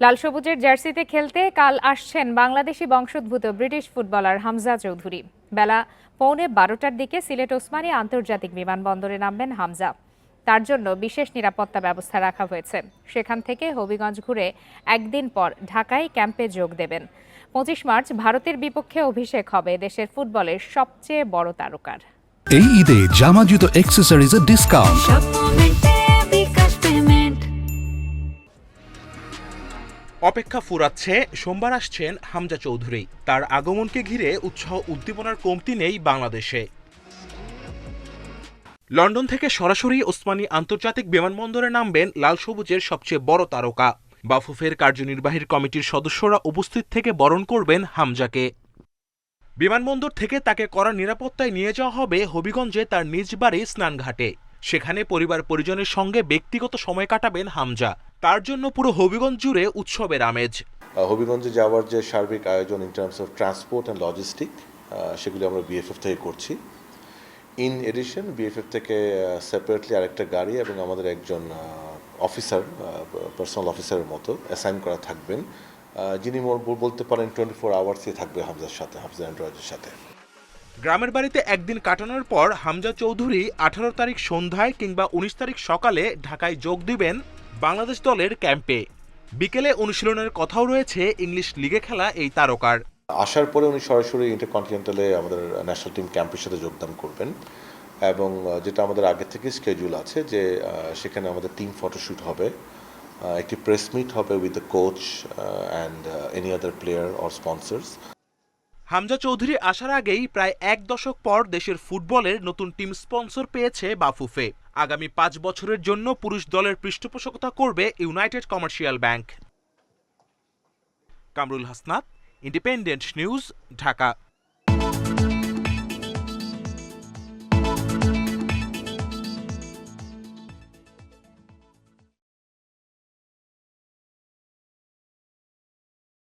লাল সবুজের জার্সিতে খেলতে কাল আসছেন বাংলাদেশি বংশোদ্ভূত ব্রিটিশ ফুটবলার হামজা চৌধুরী। বেলা পৌনে বারোটার দিকে সিলেট ওসমানী আন্তর্জাতিক বিমানবন্দরে নামবেন হামজা। তার জন্য বিশেষ নিরাপত্তা ব্যবস্থা রাখা হয়েছে। সেখান থেকে হবিগঞ্জ ঘুরে একদিন পর ঢাকায় ক্যাম্পে যোগ দেবেন। পঁচিশ মার্চ ভারতের বিপক্ষে অভিষেক হবে দেশের ফুটবলের সবচেয়ে বড় তারকার। এই ঈদে জামা জুতো অ্যাক্সেসরিজের ডিসকাউন্ট অপেক্ষা ফুরাচ্ছে, সোমবার আসছেন হামজা চৌধুরী। তার আগমনকে ঘিরে উৎসাহ উদ্দীপনার কমতি নেই বাংলাদেশে। লন্ডন থেকে সরাসরি ওসমানী আন্তর্জাতিক বিমানবন্দরে নামবেন লাল সবুজের সবচেয়ে বড় তারকা। বাফুফের কার্যনির্বাহীর কমিটির সদস্যরা উপস্থিত থেকে বরণ করবেন হামজাকে। বিমানবন্দর থেকে তাকে কড়া নিরাপত্তায় নিয়ে যাওয়া হবে হবিগঞ্জে তার নিজ বাড়ি স্নানঘাটে। সেখানে পরিবার পরিজনের সঙ্গে ব্যক্তিগত সময় কাটাবেন হামজা। তার জন্য পুরো হবিগঞ্জ জুড়ে উৎসবের আমেজ। হবিগঞ্জে যাওয়ার যে সার্বিক আয়োজন in terms of transport and logistic সেগুলি আমরা বিএফএফ থেকে করছি। ইন এডিশন বিএফএফ থেকে সেপারেটলি আরেকটা গাড়ি এবং আমাদের একজন অফিসার পার্সোনাল অফিসারের মতো অ্যাসাইন করা থাকবেন। যিনি বলতে পারেন টোয়েন্টি ফোর আওয়ার্সই থাকবে হামজার সাথে হামজা অ্যান্ড্রয়েডের সাথে। গ্রামের বাড়িতে একদিন কাটানোর পর হামজা চৌধুরী আঠারো তারিখ সন্ধ্যায় কিংবা উনিশ তারিখ সকালে ঢাকায় যোগ দিবেন বাংলাদেশ দলের ক্যাম্পে। বিকেলে অনুশীলনের কথাও রয়েছে ইংলিশ লিগে খেলা এই তারকার। আসার পরে উনি সরাসরি ইন্টারকন্টিনেন্টালে আমাদের ন্যাশনাল টিম ক্যাম্পের সাথে যোগদান করবেন এবং যেটা আমাদের আগে থেকে স্কেজুল আছে যে সেখানে আমাদের টিম ফটোশ্যুট হবে। একটি প্রেস মিট হবে with the coach and any other player or sponsors Hamza Chowdhury আসার আগেই প্রায় এক দশক পর দেশের ফুটবলের নতুন টিম স্পন্সর পেয়েছে বাফুফে। আগামী পাঁচ বছরের জন্য পুরুষ দলের পৃষ্ঠপোষকতা করবে United Commercial Bank. Kamrul Hasnat Independent News Dhaka.